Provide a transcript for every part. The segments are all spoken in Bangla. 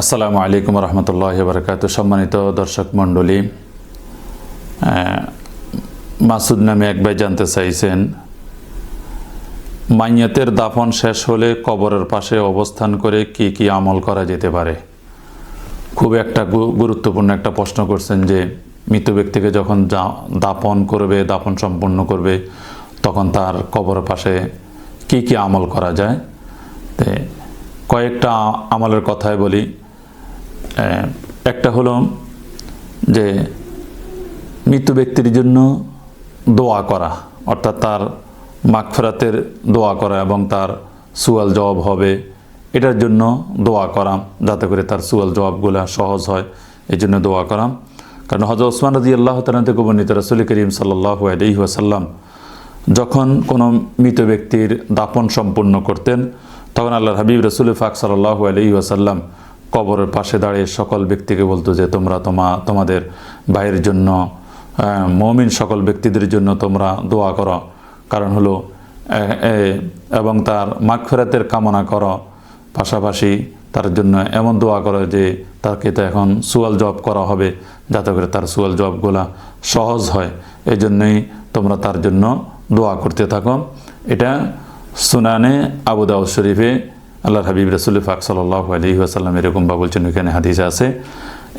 আসসালামু আলাইকুম রহমতুল্লাহ বরকাত সম্মানিত দর্শক মণ্ডলী মাসুদ নামে এক ভাই জানতে চাইছেন, মাইয়াতের দাফন শেষ হলে কবরের পাশে অবস্থান করে কি কি আমল করা যেতে পারে? খুব একটা গুরুত্বপূর্ণ একটা প্রশ্ন করছেন যে, মৃত ব্যক্তিকে যখন দাফন করবে, দাফন সম্পন্ন করবে, তখন তার কবরের পাশে কি কি আমল করা যায়? কয়েকটা আমলের কথাই বলি। একটা হলো যে মৃত ব্যক্তির জন্য দোয়া করা, অর্থাৎ তার মাগফেরাতের দোয়া করা এবং তার সুয়াল জবাব হবে, এটার জন্য দোয়া করাম যাতে করে তার সুয়াল জবাবগুলো সহজ হয় এই জন্য দোয়া করাম কারণ হজরত ওসমান রাজি আল্লাহ তালা থেকে বর্ণিত রসুল করিম সাল্লাহ আলহি ওয়াসাল্লাম যখন কোনো মৃত ব্যক্তির দাপন সম্পূর্ণ করতেন, তখন আল্লাহ হাবিব রসুল ফাক সাল্লাহ আলহি ওয়াসাল্লাম কবরের পাশে দাঁড়িয়ে সকল ব্যক্তিকে বলতো যে তোমরা তোমা, তোমাদের ভাইয়ের জন্য মমিন সকল ব্যক্তিদের জন্য তোমরা দোয়া করো। কারণ হলো এবং তার মাগফেরাতের কামনা করো। পাশাপাশি তার জন্য এমন দোয়া করো যে তাকে তো এখন সুয়াল জব করা হবে, যাতে করে তার সুয়াল জবগুলা সহজ হয়। এই জন্যই তোমরা তার জন্য দোয়া করতে থাকো। এটা সুনানে আবু দাউদ শরীফে আল্লাহ হাবিব রসুল ফাক সাল্লাহ আলী আসাল্লাম এরকম বা বলছেন এখানে হাদিস আছে।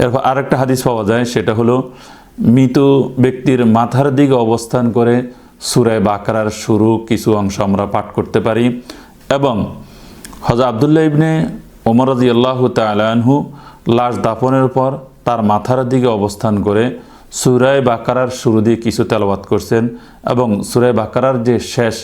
এরপর আরেকটা হাদিস পাওয়া যায়, সেটা হলো মৃত ব্যক্তির মাথার দিকে অবস্থান করে সুরায় বাকারার শুরু কিছু অংশ আমরা পাঠ করতে পারি এবং হজা আবদুল্লাহ ইবনে ওমর রাজি আল্লাহ তালানহু লাশ দাফনের পর তার মাথার দিকে অবস্থান করে সুরায় বাকারার শুরু দিয়ে কিছু তেলাবাত করছেন এবং সুরায় বাকারার যে শেষ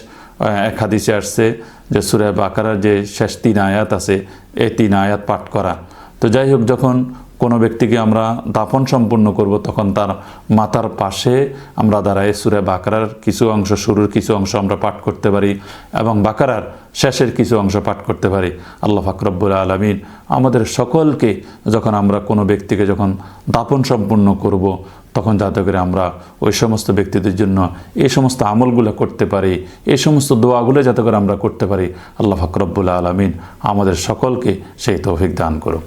এক হাদিসে আসছে যে সুরায় বাকারার যে শেষ তিন আয়াত আছে, এই তিন আয়াত পাঠ করা। তো যাই হোক, যখন কোনো ব্যক্তিকে আমরা দাফন সম্পূর্ণ করব, তখন তার মাতার পাশে আমরা দাঁড়ায় সুরে বাকারার কিছু অংশ, শুরুর কিছু অংশ আমরা পাঠ করতে পারি এবং বাকারার শেষের কিছু অংশ পাঠ করতে পারি। আল্লাহ ফাকরব্বুল আলমিন আমাদের সকলকে যখন আমরা কোনো ব্যক্তিকে যখন দাপন সম্পূর্ণ করব, তখন যাতে করে আমরা ওই সমস্ত ব্যক্তিদের জন্য এই সমস্ত আমলগুলো করতে পারি, এই সমস্ত দোয়াগুলো যাতে করে আমরা করতে পারি। আল্লাহ ফাকরব্বুল আলমিন আমাদের সকলকে সেই তৌফিক দান করুক।